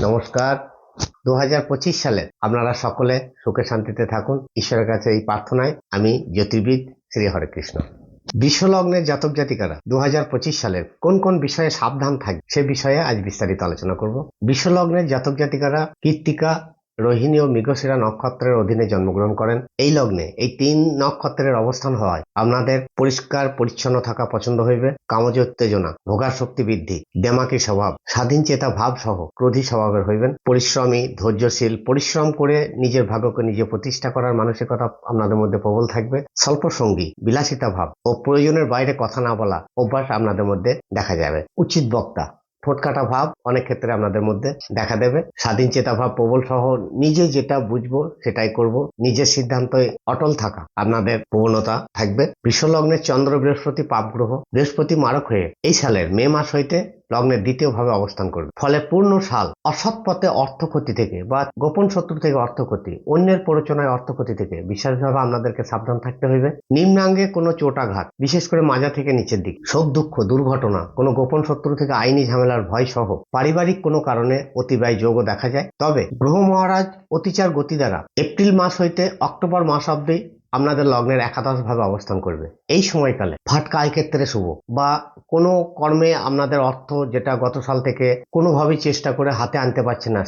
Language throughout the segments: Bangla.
নমস্কার। দু হাজার পঁচিশ সালে আপনারা সকলে সুখে শান্তিতে থাকুন। ঈশ্বরের কাছে এই প্রার্থনায় আমি জ্যোতির্বিদ শ্রী হরেকৃষ্ণ বিশ্বলগ্নের জাতক জাতিকারা দু হাজার পঁচিশ সালের কোন কোন বিষয়ে সাবধান থাকবে সে বিষয়ে আজ বিস্তারিত আলোচনা করব। বিশ্বলগ্নের জাতক জাতিকারা কীর্তিকা রোহিণী ও মৃগশিরা নক্ষত্রের অধীনে জন্মগ্রহণ করেন। এই লগ্নে এই তিন নক্ষত্রের অবস্থান হওয়ায় আপনাদের পরিষ্কার, পরিচ্ছন্ন থাকা পছন্দ হইবে। কামজ উত্তেজনা, ভোগার শক্তি বৃদ্ধি, দেমাকি স্বভাব, স্বাধীন চেতা ভাব সহ ক্রোধী স্বভাবের হইবেন। পরিশ্রমী, ধৈর্যশীল, পরিশ্রম করে নিজের ভাগ্যকে নিজে প্রতিষ্ঠা করার মানসিকতা আপনাদের মধ্যে প্রবল থাকবে। স্বল্প সঙ্গী বিলাসিতা ভাব ও প্রয়োজনের বাইরে কথা না বলা অভ্যাস আপনাদের মধ্যে দেখা যাবে। উচিত বক্তা ঠোঁটকাটা ভাব অনেক ক্ষেত্রে আপনাদের মধ্যে দেখা দেবে। স্বাধীন চেতা ভাব প্রবল সহ নিজে যেটা বুঝব সেটাই করব। নিজের সিদ্ধান্তে অটল থাকা আপনাদের প্রবণতা থাকবে। বিশ্বলগ্নের চন্দ্র বৃহস্পতি পাপ গ্রহ বৃহস্পতি মারক হয়ে এই সালের মে মাস হইতে লগ্নের দ্বিতীয় ভাবে অবস্থান করবে। ফলে পূর্ণ সাল অসৎ পথে অর্থ ক্ষতি থেকে বা গোপন শত্রু থেকে অর্থ ক্ষতি অন্যের প্ররোচনায় অর্থ ক্ষতি থেকে বিশেষভাবে আপনাদেরকে সাবধান থাকতে হইবে। নিম্নাঙ্গে কোনো চোটাঘাত, বিশেষ করে মাজা থেকে নিচের দিক, শোক, দুঃখ, দুর্ঘটনা, কোনো গোপন শত্রু থেকে আইনি ঝামেলার ভয় সহ পারিবারিক কোনো কারণে অতিবায় যোগও দেখা যায়। তবে গ্রহ মহারাজ অতিচার গতি দ্বারা এপ্রিল মাস হইতে অক্টোবর মাস অব্দি আপনাদের লগ্নের একাদশ ভাবে অবস্থান করবে। এই সময়কালে ফাটকা আয় ক্ষেত্রে শুভ বা কোনো কর্মে আপনাদের অর্থ যেটা গত সাল থেকে কোনোভাবেই চেষ্টা করে হাতে আনতে পারছে না,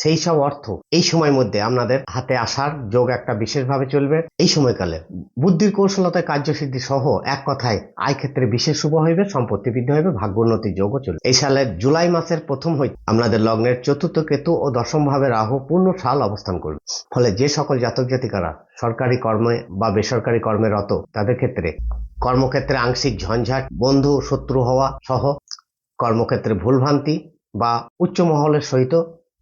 সেই সব অর্থ এই সময়ের মধ্যে আপনাদের হাতে আসার যোগ একটা বিশেষভাবে চলবে। এই সময়কালে বুদ্ধির কৌশলতায় কার্যসিদ্ধি সহ এক কথায় আয় ক্ষেত্রে বিশেষ শুভ হইবে, সম্পত্তি বৃদ্ধি হইবে ভাগ্য উন্নতির যোগও চলবে। এই সালের জুলাই মাসের প্রথম হইতে আপনাদের লগ্নের চতুর্থ কেতু ও দশম ভাবে রাহু পূর্ণ সাল অবস্থান করবে। ফলে যে সকল জাতক জাতিকারা সরকারি কর্মে বা বেসরকারি কর্মে রত, তাদের ক্ষেত্রে কর্মক্ষেত্রে আংশিক ঝঞ্ঝাট, বন্ধু শত্রু হওয়া সহ কর্মক্ষেত্রে ভুলভ্রান্তি বা উচ্চ মহলের সহিত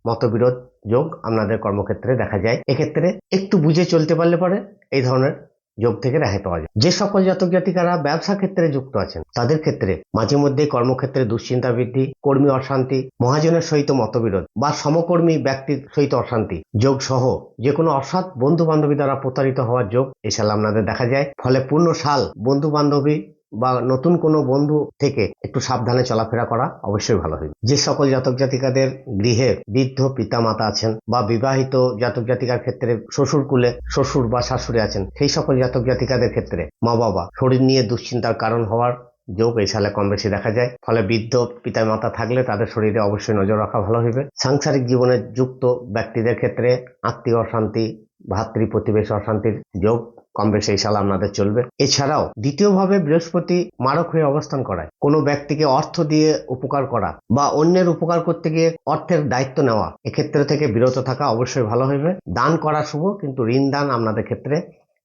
মতবিরোধ যোগ আপনাদের কর্মক্ষেত্রে দেখা যায়। এক্ষেত্রে একটু বুঝে চলতে পারলে পরে এই ধরনের যোগ থেকে রেহাই পাওয়া যায়। যে সকল জাতক জাতিকারা ব্যবসা ক্ষেত্রে যুক্ত আছেন, তাদের ক্ষেত্রে মাঝে মধ্যে কর্মক্ষেত্রে দুশ্চিন্তা বৃদ্ধি, কর্মী অশান্তি, মহাজনের সহিত মতবিরোধ বা সমকর্মী ব্যক্তির সহিত অশান্তি, যোগ সহ যে কোনো অসৎ বন্ধু বান্ধবী দ্বারা প্রতারিত হওয়ার যোগ এ সাল আপনাদের দেখা যায়। ফলে পূর্ণ সাল বন্ধু বান্ধবী বা নতুন কোনো বন্ধু থেকে একটু সাবধানে চলাফেরা করা অবশ্যই ভালো হবে যে সকল জাতক জাতিকাদের গৃহে বৃদ্ধ পিতামাতা আছেন বা বিবাহিত জাতক জাতিকার ক্ষেত্রে শ্বশুর কুলে শ্বশুর বা শাশুড়ি আছেন, সেই সকল জাতক জাতিকাদের ক্ষেত্রে মা বাবা শরীর নিয়ে দুশ্চিন্তার কারণ হওয়ার যোগ এই সালে কম বেশি দেখা যায়। ফলে বৃদ্ধ পিতা মাতা থাকলে তাদের শরীরে অবশ্যই নজর রাখা ভালো হবে। সাংসারিক জীবনে যুক্ত ব্যক্তিদের ক্ষেত্রে আত্মীয় অশান্তি, ভাতৃ প্রতিবেশ অশান্তির যোগ কম বেশি এই সাল আপনাদের চলবে। এছাড়াও দ্বিতীয়ভাবে বৃহস্পতি মারক হয়ে অবস্থান করায়। কোনো ব্যক্তিকে অর্থ দিয়ে উপকার করা বা অন্যের উপকার করতে গিয়ে অর্থের দায়িত্ব নেওয়া এক্ষেত্রে থেকে বিরত থাকা অবশ্যই ভালো হবে। দান করা শুভ, কিন্তু ঋণ দান আপনাদের ক্ষেত্রে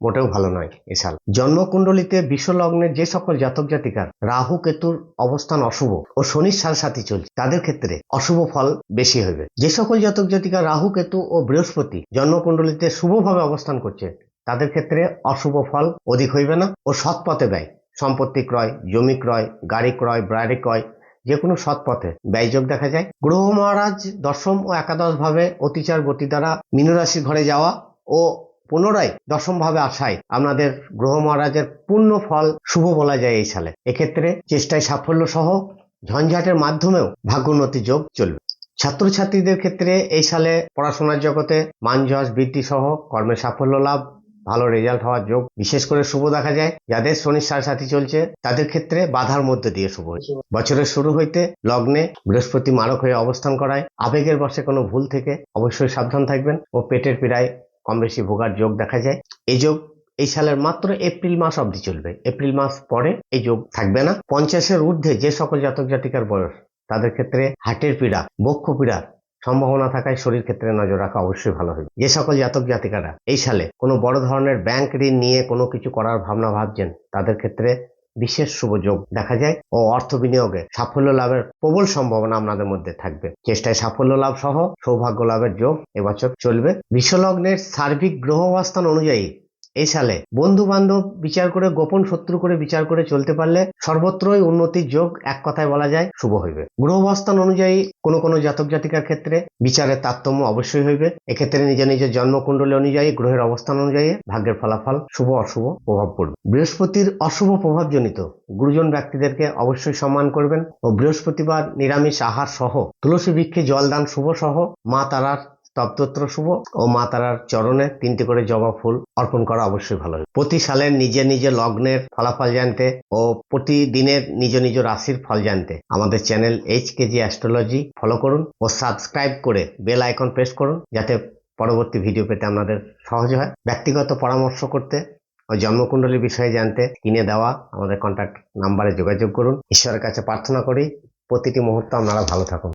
মোটেও ভালো নয় এ সাল। জন্মকুণ্ডলিতে বিশ্বলগ্নের যে সকল জাতক জাতিকার রাহু, কেতুর অবস্থান অশুভ ও শনির সাল সাথী চলছে, তাদের ক্ষেত্রে অশুভ ফল বেশি হবে। যে সকল জাতক জাতিকা রাহু, কেতু ও বৃহস্পতি জন্মকুণ্ডলিতে শুভভাবে অবস্থান করছে, তাদের ক্ষেত্রে অশুভ ফল অধিক হইবে না ও সৎ পথে ব্যয়। সম্পত্তি ক্রয়, জমি ক্রয়, গাড়ি ক্রয় বাড়ি ক্রয় যে কোনো সৎ পথে ব্যয়যোগ দেখা যায়। গ্রহ মহারাজ দশম ও একাদশ ভাবে অতিচার গতি দ্বারা মীনরাশির ঘরে যাওয়া ও পুনরায় দশম ভাবে আসায় আপনাদের গ্রহ মহারাজের পূর্ণ ফল শুভ বলা যায় এই সালে। এক্ষেত্রে চেষ্টায় সাফল্য সহ ঝঞ্ঝাটের মাধ্যমেও ভাগ্যোন্নতি যোগ চলবে। ছাত্রছাত্রীদের ক্ষেত্রে এই সালে পড়াশোনার জগতে মান যশ বৃদ্ধি সহ কর্মে সাফল্য লাভ, ভালো রেজাল্ট হওয়ার যোগ বিশেষ করে শুভ দেখা যায়। যাদের শনির সাড়ে সাথী চলছে, তাদের ক্ষেত্রে বাধার মধ্যে দিয়ে শুভ হয়েছে। বছরের শুরু হইতে লগ্নে বৃহস্পতি মারক হয়ে অবস্থান করায় আবেগের বসে কোনো ভুল থেকে অবশ্যই সাবধান থাকবেন ও পেটের পীড়ায় কম বেশি ভোগার যোগ দেখা যায়। এই যোগ এই সালের মাত্র এপ্রিল মাস অবধি চলবে। এপ্রিল মাস পরে এই যোগ থাকবে না। পঞ্চাশের ঊর্ধ্বে যে সকল জাতক জাতিকার বয়স, তাদের ক্ষেত্রে হার্টের পীড়া, বক্ষ পীড়ার সম্ভাবনা থাকায় শরীর ক্ষেত্রে নজর রাখা অবশ্যই ভালো হবে। যে সকল জাতক জাতিকারা এই সালে কোনো বড় ধরনের ব্যাংক ঋণ নিয়ে কোনো কিছু করার ভাবনা ভাবছেন, তাদের ক্ষেত্রে বিশেষ শুভ যোগ দেখা যায় ও অর্থ বিনিয়োগে সাফল্য লাভের প্রবল সম্ভাবনা আপনাদের মধ্যে থাকবে। চেষ্টায় সাফল্য লাভ সহ সৌভাগ্য লাভের যোগ এবছর চলবে। বিশ্বলগ্নের সার্বিক গ্রহ অবস্থান অনুযায়ী এই সালে। বন্ধু বান্ধব বিচার করে, গোপন শত্রু করে বিচার করে চলতে পারলে সর্বত্রই উন্নতির যোগ এক কথায় বলা যায় শুভ হইবে। গ্রহবস্থান অনুযায়ী কোন কোন জাতক জাতিকার ক্ষেত্রে বিচারের তারতম্য অবশ্যই হইবে। এক্ষেত্রে নিজ নিজের জন্মকুণ্ডলী অনুযায়ী, গ্রহের অবস্থান অনুযায়ী ভাগ্যের ফলাফল শুভ, অশুভ প্রভাব পড়বে। বৃহস্পতির অশুভ প্রভাবজনিত গুরুজন ব্যক্তিদেরকে অবশ্যই সম্মান করবেন ও বৃহস্পতিবার নিরামিষ আহার সহ তুলসী বৃক্ষে জলদান শুভ সহ মা তারার স্তবতত্র শুভ ও মা তারার চরণে তিনটে করে জবা ফুল অর্পণ করা অবশ্যই ভালো প্রতি সালের নিজের নিজের লগ্নের ফলাফল জানতে ও প্রতিদিনের নিজ নিজ রাশির ফল জানতে আমাদের channel H KG astrology follow করুন ও সাবস্ক্রাইব করে বেল আইকন প্রেস করুন যাতে পরবর্তী ভিডিও পেতে আপনাদের সহজ হয়। ব্যক্তিগত পরামর্শ করতে ও জন্মকুণ্ডলী বিষয়ে জানতে কিনে দেওয়া আমাদের কন্ট্যাক্ট নাম্বারে যোগাযোগ করুন। ঈশ্বরের কাছে প্রার্থনা করি প্রতিটি মুহূর্ত আপনারা ভালো থাকুন।